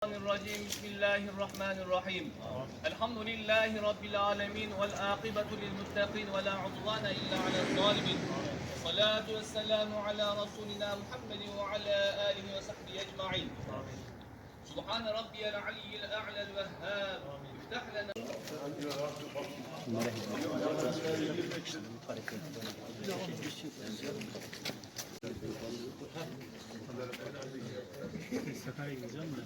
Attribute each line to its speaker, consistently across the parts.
Speaker 1: الرجيم بسم الله الرحمن الرحيم. الحمد لله رب العالمين والعاقبة للمتقين ولا عدوان إلا على الظالمين. والصلاة والسلام على رسولنا محمد وعلى آله وصحبه أجمعين. سبحان ربي العلي الأعلى الوهاب. افتح لنا Sakarya gideceğim de.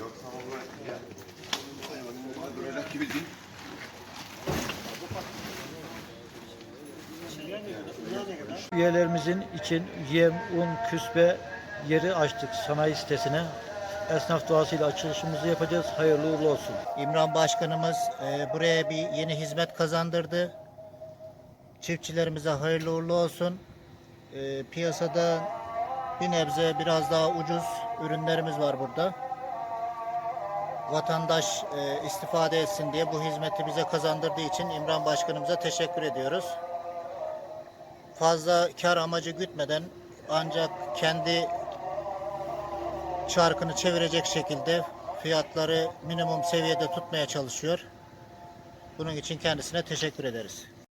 Speaker 1: Yoksa onlar ya. Böyle gibi değil.
Speaker 2: Üyelerimizin için yem, un, küspe yeri açtık sanayi sitesine. Esnaf duasıyla açılışımızı yapacağız. Hayırlı uğurlu olsun.
Speaker 3: İmran Başkanımız e, buraya bir yeni hizmet kazandırdı. Çiftçilerimize hayırlı uğurlu olsun. E, piyasada bir nebze biraz daha ucuz ürünlerimiz var burada. Vatandaş e, istifade etsin diye bu hizmeti bize kazandırdığı için İmran Başkanımıza teşekkür ediyoruz. Fazla kar amacı gütmeden ancak kendi çarkını çevirecek şekilde fiyatları minimum seviyede tutmaya çalışıyor. Bunun için kendisine teşekkür ederiz.